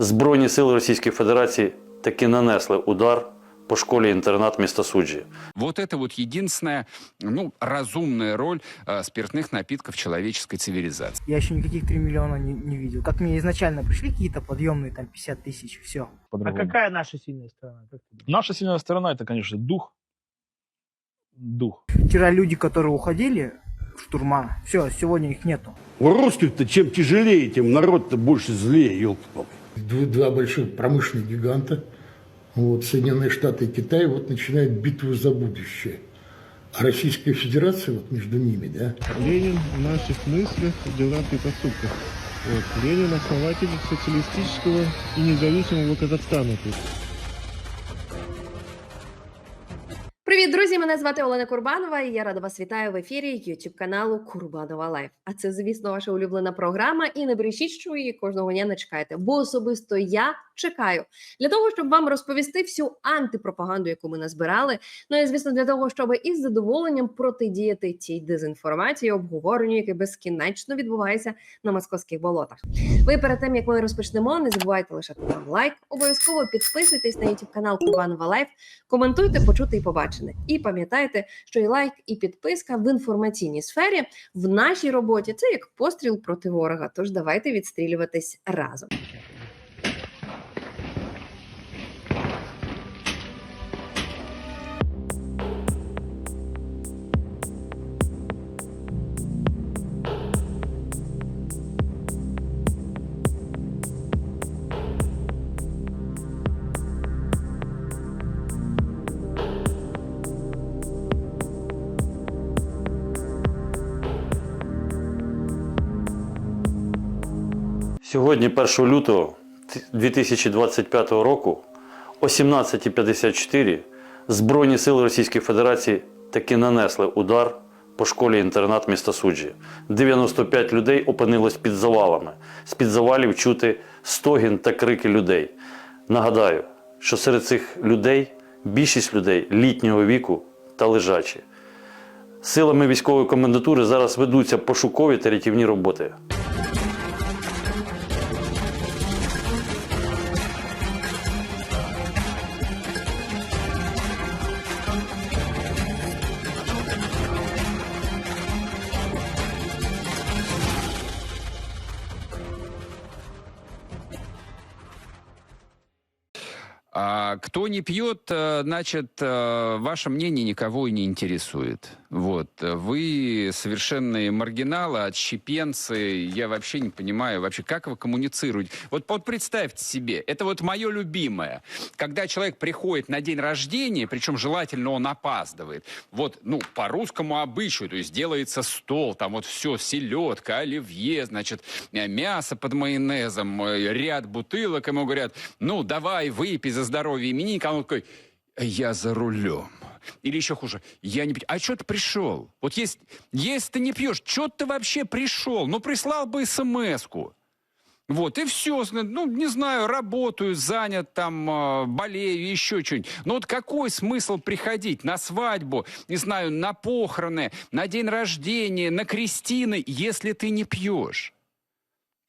Збройні сили Російської Федерації таки нанесли удар по школі-інтернат міста Суджі. Вот это вот единственная, ну, разумная роль э, спиртных напитков человеческой цивилизации. Я еще никаких 3 миллиона не, не видел. Как мне изначально пришли какие-то подъемные, там 50 тысяч, все. А по-другому. какая наша сильная сторона? Как ты думаешь? Наша сильная сторона это, конечно, дух. Дух. Вчера люди, которые уходили в штурма, все, сегодня их нету. У русских-то чем тяжелее, тем народ-то больше злее, елки Дв- Два больших промышленных гиганта, вот, Соединенные Штаты и Китай, вот начинают битву за будущее. А Российская Федерация вот между ними, да, Ленин в наших мыслях, делах и поступках. Вот. Ленин основатель социалистического и независимого Казахстана. тут. Мене звати Олена Курбанова, і я рада вас вітаю в ефірі youtube каналу Курбанова Лайф. А це, звісно, ваша улюблена програма. І не брешіть, що ви її кожного дня не чекаєте, бо особисто я Чекаю для того, щоб вам розповісти всю антипропаганду, яку ми назбирали. Ну і звісно, для того, щоб із задоволенням протидіяти тій дезінформації, обговоренню, яке безкінечно відбувається на московських болотах. Ви перед тим як ми розпочнемо, не забувайте лишати нам лайк. Обов'язково підписуйтесь на youtube канал Курбанова Лайф. Коментуйте, почути і побачене. І пам'ятайте, що і лайк, і підписка в інформаційній сфері в нашій роботі це як постріл проти ворога. Тож давайте відстрілюватись разом. Сьогодні, 1 лютого 2025 року, о 17.54 Збройні сили Російської Федерації таки нанесли удар по школі-інтернат міста Суджі. 95 людей опинилось під завалами. З-під завалів чути стогін та крики людей. Нагадаю, що серед цих людей більшість людей літнього віку та лежачі. Силами військової комендатури зараз ведуться пошукові та рятівні роботи. Кто не пьет, э, значит, э, ваше мнение никого и не интересует. Вот. Вы совершенные маргиналы, отщепенцы. Я вообще не понимаю, вообще, как вы коммуницируете. Вот, вот представьте себе, это вот мое любимое. Когда человек приходит на день рождения, причем желательно он опаздывает, вот, ну, по русскому обычаю, то есть делается стол, там вот все, селедка, оливье, значит, э, мясо под майонезом, э, ряд бутылок, ему говорят, ну, давай, выпей за здоровье именинника. А он такой, я за рулем. Или еще хуже, я не пью. А что ты пришел? Вот есть, если ты не пьешь, что ты вообще пришел? Ну, прислал бы смс-ку. Вот, и все. Ну, не знаю, работаю, занят, там, э, болею, еще что-нибудь. Но вот какой смысл приходить на свадьбу, не знаю, на похороны, на день рождения, на крестины, если ты не пьешь?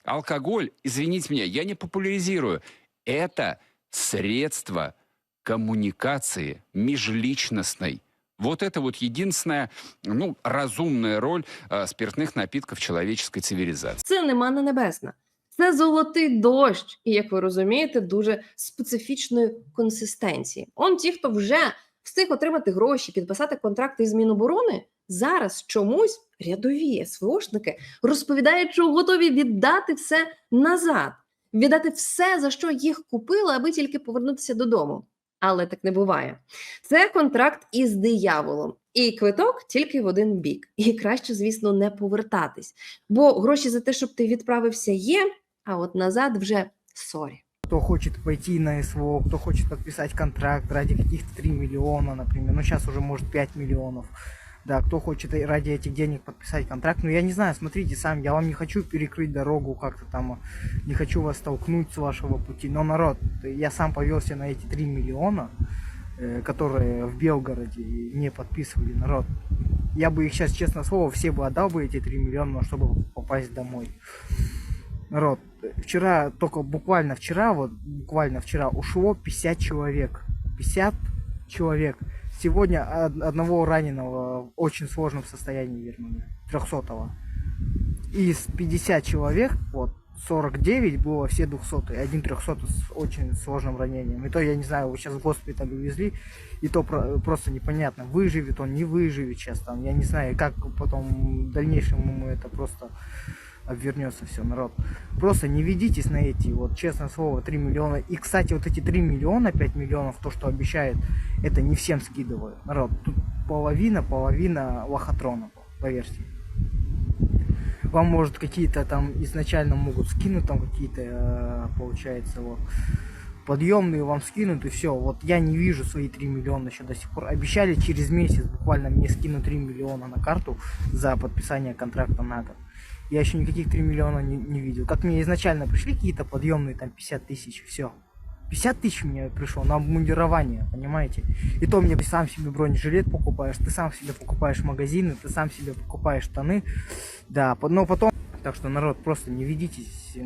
Алкоголь, извините меня, я не популяризирую. Это средство коммуникации межличностной. Вот это вот единственная, ну, разумная роль э, спиртных напитков человеческой цивилизации. Це не манна небесна. Це золотий дощ, і як ви розумієте, дуже специфічної консистенції. Он ті, хто вже встиг отримати гроші, підписати контракти з Міноборони, зараз чомусь рядові СВОшники розповідають, що готові віддати все назад, віддати все, за що їх купили, аби тільки повернутися додому. Але так не буває. Це контракт із дияволом, і квиток тільки в один бік. І краще, звісно, не повертатись. Бо гроші за те, щоб ти відправився, є, а от назад вже сорі. Кто хочет пойти на СВО, кто хочет подписать контракт ради каких-то 3 миллиона, например, ну сейчас уже может 5 миллионов. Да, кто хочет ради этих денег подписать контракт, ну я не знаю, смотрите сам, я вам не хочу перекрыть дорогу как-то там, не хочу вас толкнуть с вашего пути, но народ, я сам повелся на эти 3 миллиона, э, которые в Белгороде не подписывали народ. Я бы их сейчас, честно слово, все бы отдал бы эти 3 миллиона, но чтобы попасть домой. Народ, вчера, только буквально вчера, вот буквально вчера ушло 50 человек. 50 человек. Сегодня од- одного раненого в очень сложном состоянии вернули. 300 Из 50 человек, вот, 49 было все 200 один 300 с очень сложным ранением. И то, я не знаю, его сейчас в госпиталь увезли, и то про- просто непонятно, выживет он, не выживет сейчас там. Я не знаю, как потом в дальнейшем ему это просто обвернется все, народ. Просто не ведитесь на эти, вот, честное слово, 3 миллиона. И, кстати, вот эти 3 миллиона, 5 миллионов, то, что обещают, это не всем скидывают. Народ, тут половина, половина лохотрона, поверьте. Вам, может, какие-то там изначально могут скинуть, там какие-то, э, получается, вот, подъемные вам скинут, и все. Вот я не вижу свои 3 миллиона еще до сих пор. Обещали через месяц буквально мне скинуть 3 миллиона на карту за подписание контракта на год. Я еще никаких 3 миллиона не, не видел. Как мне изначально пришли какие-то подъемные, там 50 тысяч, все. 50 тысяч мне пришло на обмундирование, понимаете? И то мне ты сам себе бронежилет покупаешь, ты сам себе покупаешь магазины, ты сам себе покупаешь штаны. Да, но потом... Так что, народ, просто не ведитесь.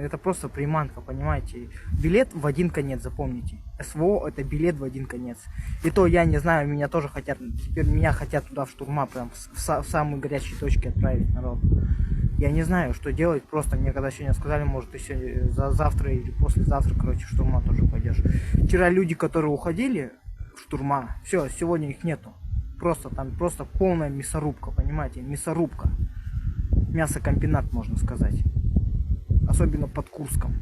Это просто приманка, понимаете? Билет в один конец, запомните. СВО это билет в один конец. И то я не знаю, меня тоже хотят, теперь меня хотят туда в штурма, прям в, в самые горячие точки отправить, народ. Я не знаю, что делать, просто мне когда сегодня сказали, может ты сегодня, за, завтра или послезавтра, короче, штурма тоже пойдешь. Вчера люди, которые уходили в штурма, все, сегодня их нету. Просто там, просто полная мясорубка, понимаете, мясорубка. Мясокомбинат, можно сказать. Особенно под Курском.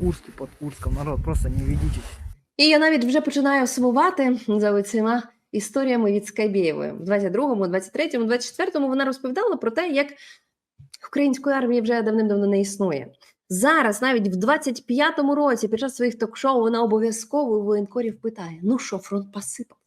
Курске под Курском, народ, просто не ведитесь. І я навіть вже починаю сумувати за оцима історіями від Скайбєєвої. В 22-му, 23-му, 24-му вона розповідала про те, як української армії вже давним-давно не існує. Зараз, навіть в 25-му році, під час своїх ток-шоу, вона обов'язково воєнкорів питає: ну що, фронт посипав?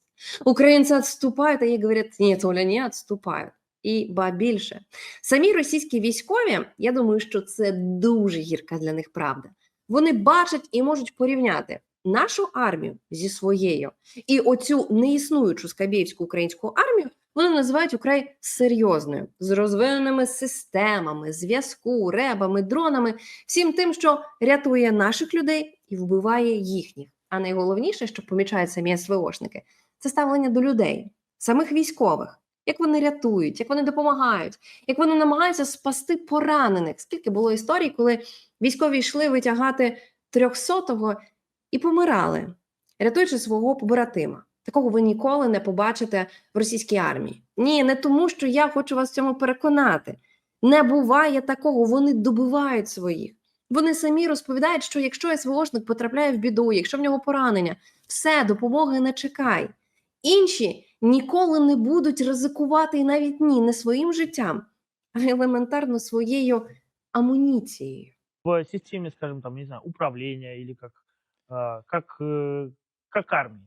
Українці відступають, а їй говорять, ні, Оля, не відступають. І ба більше. Самі російські військові, я думаю, що це дуже гірка для них правда. Вони бачать і можуть порівняти нашу армію зі своєю. І оцю неіснуючу скабєївську українську армію вони називають украй серйозною, з розвиненими системами, зв'язку, ребами, дронами, всім тим, що рятує наших людей і вбиває їхніх. А найголовніше, що помічають самі СВОшники, це ставлення до людей, самих військових. Як вони рятують, як вони допомагають, як вони намагаються спасти поранених. Скільки було історій, коли військові йшли витягати трьохсотого і помирали, рятуючи свого побратима. Такого ви ніколи не побачите в російській армії. Ні, не тому, що я хочу вас в цьому переконати. Не буває такого, вони добивають своїх. Вони самі розповідають, що якщо СВОшник потрапляє в біду, якщо в нього поранення, все, допомоги не чекай. Інші ніколи не будуть ризикувати і навіть ні, не своїм життям, а елементарно своєю амуніцією. В системе, скажем, там, не знаю, управления или как, а, как, э, как армии.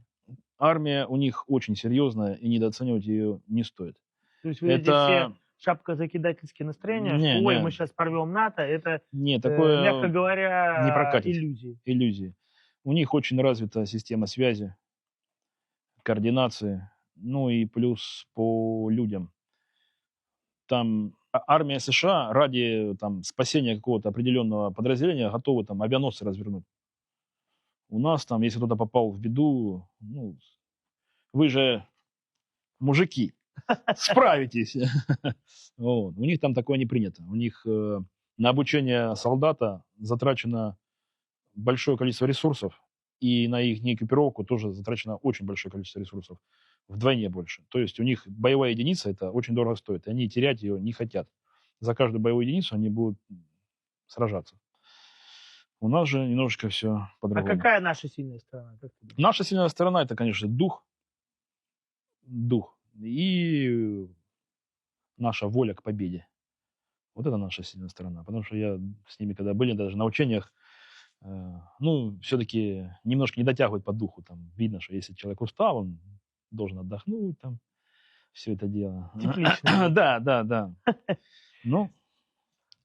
Армия у них очень серьезная, и недооценивать ее не стоит. То есть вы эти все Это шапкозакидательские настроения, Не, что ой, не. мы сейчас порвем НАТО, это, не э, такое мягко говоря, не прокатит. иллюзии. иллюзии. У них очень развита система связи, координации, ну и плюс по людям. Там а- армия США ради там, спасения какого-то определенного подразделения готовы там авианосцы развернуть. У нас там, если кто-то попал в беду, ну, вы же мужики, справитесь. Вот. У них там такое не принято. У них э, на обучение солдата затрачено большое количество ресурсов, и на их экипировку тоже затрачено очень большое количество ресурсов, вдвойне больше. То есть у них боевая единица это очень дорого стоит, и они терять ее не хотят. За каждую боевую единицу они будут сражаться. У нас же немножечко все А по-другому. какая наша сильная сторона? Наша сильная сторона это, конечно, дух, дух и наша воля к победе. Вот это наша сильная сторона. Потому что я с ними, когда были даже на учениях, ну, все-таки немножко не дотягивает по духу. Там видно, что если человек устал, он должен отдохнуть, там, все это дело. Теплично. Да, да, да. Ну,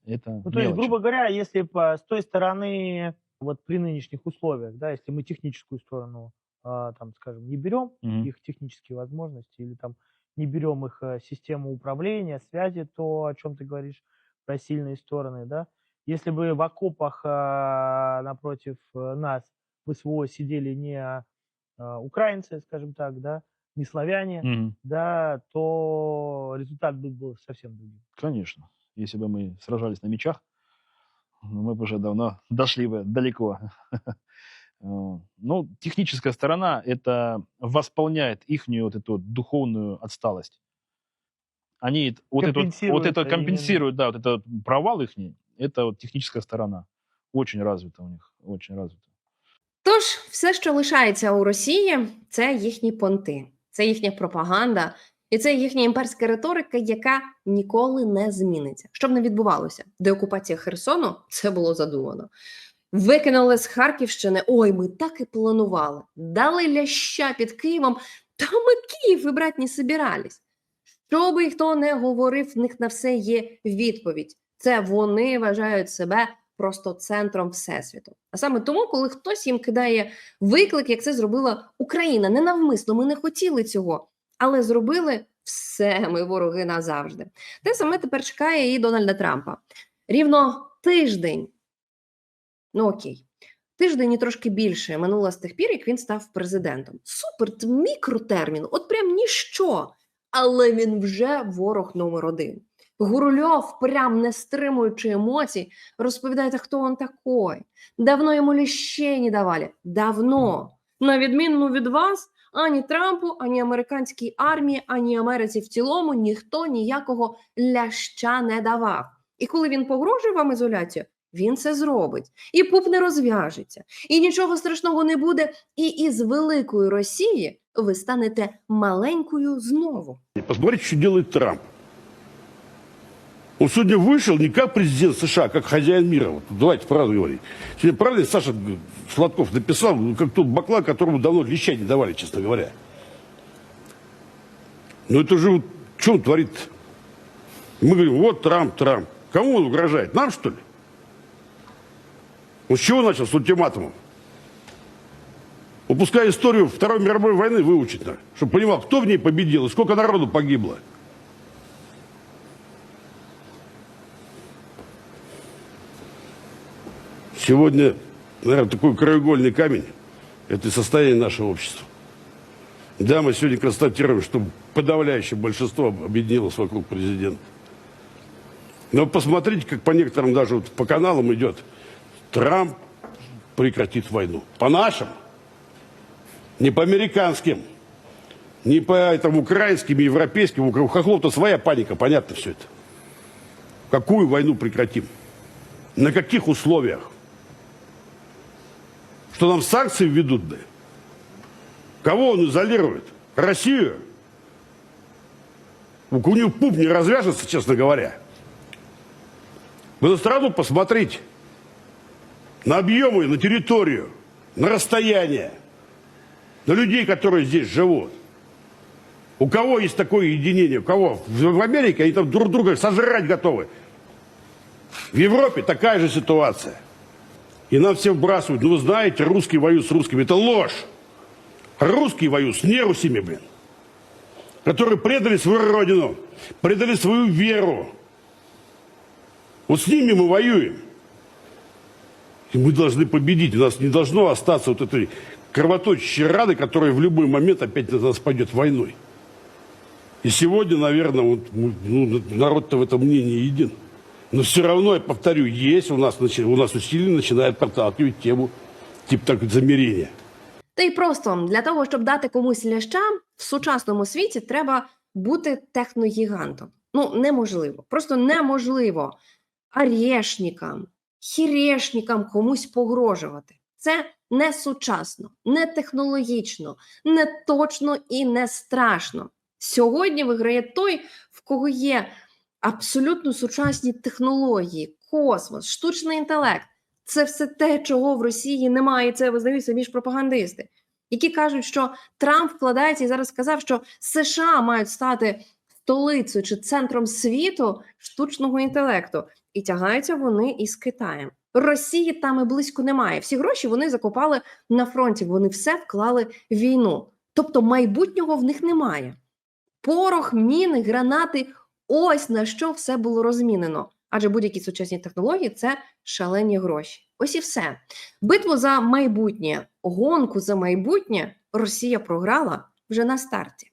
это Ну, то есть, грубо говоря, если по, с той стороны, вот при нынешних условиях, да, если мы техническую сторону, а, там, скажем, не берем их технические возможности или там не берем их э, систему управления, связи, то, о чем ты говоришь, про сильные стороны, да, Если бы в окопах а, напротив э, нас в СВО сидели не а, украинцы, скажем так, да, не славяне, Мгм. да, то результат был бы совсем другим. Конечно. Если бы мы сражались на мечах, мы бы уже давно дошли бы далеко. Ну, техническая сторона это восполняет их вот эту духовную отсталость. Они вот это, вот- это именно. компенсирует, да, вот этот провал их, это вот техническая сторона. Очень развита у них, очень развита. Тож, все, що лишається у Росії, це їхні понти, це їхня пропаганда, і це їхня імперська риторика, яка ніколи не зміниться. Що б не відбувалося, деокупація Херсону це було задумано. Викинули з Харківщини. Ой, ми так і планували. Дали ляща під Києвом. Та ми Київ вибрати не собирались. Що би хто не говорив, в них на все є відповідь. Це вони вважають себе просто центром всесвіту. А саме тому, коли хтось їм кидає виклик, як це зробила Україна, ненавмисно, ми не хотіли цього, але зробили все, ми вороги назавжди. Те саме тепер чекає і Дональда Трампа. Рівно тиждень. Ну окей. Тиждень і трошки більше минуло з тих пір, як він став президентом. Супер, мікротермін, от прям ніщо. Але він вже ворог номер один. Гурульов, прям не стримуючи емоцій, розповідає, хто він такой. Давно йому ліщей не давали. Давно. На відміну від вас, ані Трампу, ані американській армії, ані Америці в цілому ніхто ніякого ляща не давав. І коли він погрожує вам ізоляцію, він це зробить. І пуп не розв'яжеться. І нічого страшного не буде. І із великої Росії ви станете маленькою знову. Посмотрите, что делает Трамп. Он сегодня вышел не как президент США, а как хозяин мира. Вот давайте правду говорить. Сегодня правильно Саша Сладков написал, ну, как тот баклан, которому давно леща не давали, честно говоря. Но это же вот, что он творит? Мы говорим, вот Трамп, Трамп. Кому он угрожает? Нам, что ли? Он с чего начал? С ультиматумом. Он пускай историю Второй мировой войны выучит, чтобы понимал, кто в ней победил и сколько народу погибло. Сегодня, наверное, такой краеугольный камень – это состояние нашего общества. Да, мы сегодня констатируем, что подавляющее большинство объединилось вокруг президента. Но посмотрите, как по некоторым даже вот по каналам идет. Трамп прекратит войну. По нашим, не по американским, не по этому украинским, европейским. У хохлов-то своя паника, понятно все это. Какую войну прекратим? На каких условиях? Что нам санкции введут, да? Кого он изолирует? Россию? У него пуп не развяжется, честно говоря. Вы на страну посмотрите. На объемы, на территорию, на расстояние, на людей, которые здесь живут. У кого есть такое единение? У кого? В Америке они там друг друга сожрать готовы. В Европе такая же ситуация. И нам все вбрасывают, ну вы знаете, русские воюют с русскими. Это ложь. Русские воюют с нерусами, блин. Которые предали свою родину, предали свою веру. Вот с ними мы воюем. И мы должны победить. У нас не должно остаться вот этой кровоточащей раны, которая в любой момент опять на нас пойдет войной. И сегодня, наверное, вот, ну, народ-то в этом мнении един. Но все равно, я повторю, есть у нас, у нас усиленно начинает проталкивать тему типа так замерения. Та й просто для того, щоб дати комусь ляща в сучасному світі, треба бути техногігантом. Ну, неможливо, просто неможливо арешникам, хірешникам комусь погрожувати. Це не сучасно, не технологічно, не точно і не страшно. Сьогодні виграє той, в кого є абсолютно сучасні технології, космос, штучний інтелект. Це все те, чого в Росії немає. Це визнають самі ж пропагандисти, які кажуть, що Трамп вкладається і зараз сказав, що США мають стати столицею чи центром світу штучного інтелекту, і тягаються вони із Китаєм. Росії там і близько немає. Всі гроші вони закопали на фронті. Вони все вклали в війну. Тобто майбутнього в них немає. Порох, міни, гранати ось на що все було розмінено. Адже будь-які сучасні технології це шалені гроші. Ось і все. Битву за майбутнє, гонку за майбутнє Росія програла вже на старті.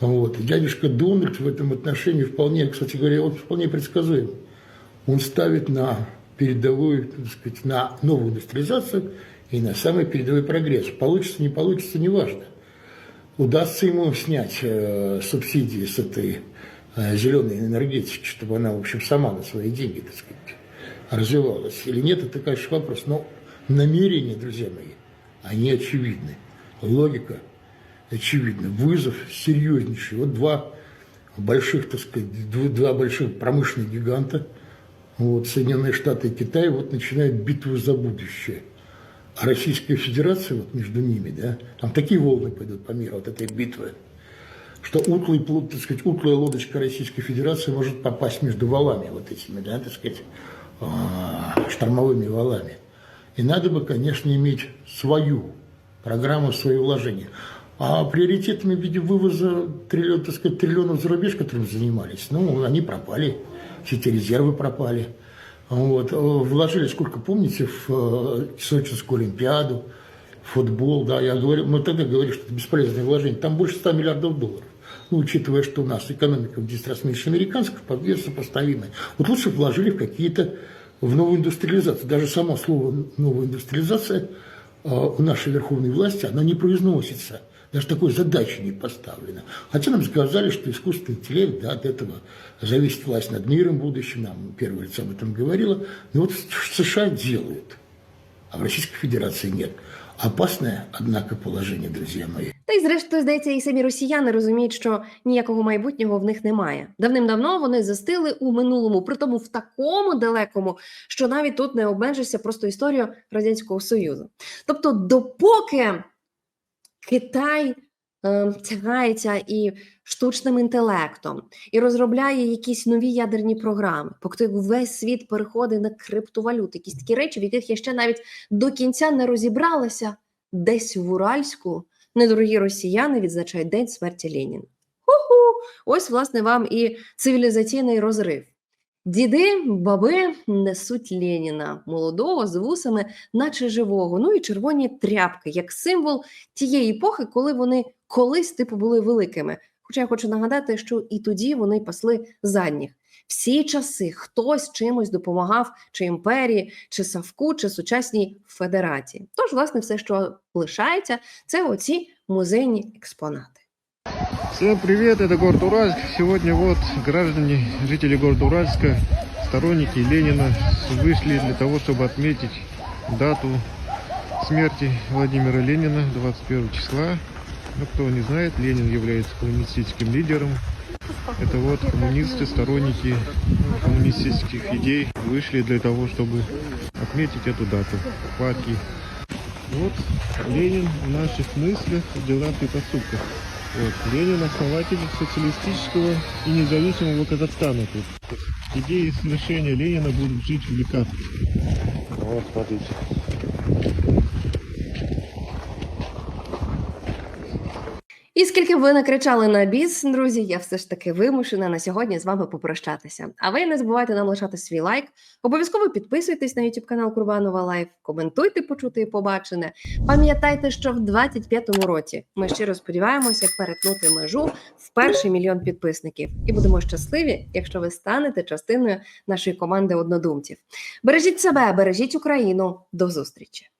Вот. И дядюшка Дональд в этом отношении вполне, кстати говоря, он вполне предсказуем. Он ставит на передовую, так сказать, на новую индустриализацию и на самый передовой прогресс. Получится, не получится, неважно. Удастся ему снять э, субсидии с этой э, зеленой энергетики, чтобы она, в общем, сама на свои деньги, так сказать, развивалась. Или нет, это, конечно, вопрос. Но намерения, друзья мои, они очевидны. Логика очевидна. Вызов серьезнейший. Вот два больших, так сказать, дв- два больших промышленных гиганта, вот, Соединенные Штаты и Китай, вот начинают битву за будущее. А Российская Федерация вот между ними, да, там такие волны пойдут по миру от этой битвы, что утлый, так сказать, утлая лодочка Российской Федерации может попасть между валами вот этими, да, так сказать, а, штормовыми валами. И надо бы, конечно, иметь свою программу, свои вложения. А приоритетами в виде вывоза триллион, так сказать, триллионов за рубеж, которым занимались, ну, они пропали, все эти резервы пропали. Вот. Э, Вложили, сколько помните, в э, Сочинскую Олимпиаду, футбол, да, я говорю, мы тогда говорили, что это бесполезное вложение, там больше 100 миллиардов долларов. Ну, учитывая, что у нас экономика в 10 раз меньше американской, по весу сопоставимая. Вот лучше вложили в какие-то, в новую индустриализацию. Даже само слово новая индустриализация э, у нашей верховной власти, она не произносится. Даже такой задачи не поставлено. Хотя нам сказали, что искусственный интеллект, да, от этого зависит власть над миром в будущем, нам первое лицо об этом говорила. Но вот в США делают, а в Российской Федерации нет. Опасное, однако, положение, друзья мои. Та й зрештою, здається, і самі росіяни розуміють, що ніякого майбутнього в них немає. Давним-давно вони застили у минулому, притому в такому далекому, що навіть тут не обмежишся просто історією радянського союзу. Тобто, допоки Китай е, тягається і штучним інтелектом і розробляє якісь нові ядерні програми, поки весь світ переходить на криптовалюти, якісь такі речі, в яких я ще навіть до кінця не розібралася, десь в Уральську недорогі росіяни відзначають День смерті Леніна. Ху-ху! Ось, власне, вам і цивілізаційний розрив. Діди, баби несуть Леніна, молодого з вусами, наче живого. Ну і червоні тряпки, як символ тієї епохи, коли вони колись типу були великими. Хоча я хочу нагадати, що і тоді вони пасли задніх Всі часи хтось чимось допомагав, чи імперії, чи Савку, чи сучасній федерації. Тож, власне, все, що лишається, це оці музейні експонати. Всем привет, это город Уральск. Сегодня вот граждане, жители города Уральска, сторонники Ленина вышли для того, чтобы отметить дату смерти Владимира Ленина 21 числа. Ну, кто не знает, Ленин является коммунистическим лидером. Это вот коммунисты, сторонники коммунистических идей вышли для того, чтобы отметить эту дату. Партии. Вот Ленин в наших мыслях, делах и поступках. Вот. Ленин основатель социалистического и независимого Казахстана. Тут. Идеи совершения Ленина будут жить в веках. Вот, смотрите. Скільки б ви не кричали на біс, друзі, я все ж таки вимушена на сьогодні з вами попрощатися. А ви не забувайте нам лишати свій лайк. Обов'язково підписуйтесь на YouTube канал Курбанова Лайф, коментуйте, почути і побачене. Пам'ятайте, що в 25-му році ми щиро сподіваємося перетнути межу в перший мільйон підписників. І будемо щасливі, якщо ви станете частиною нашої команди однодумців. Бережіть себе, бережіть Україну. До зустрічі!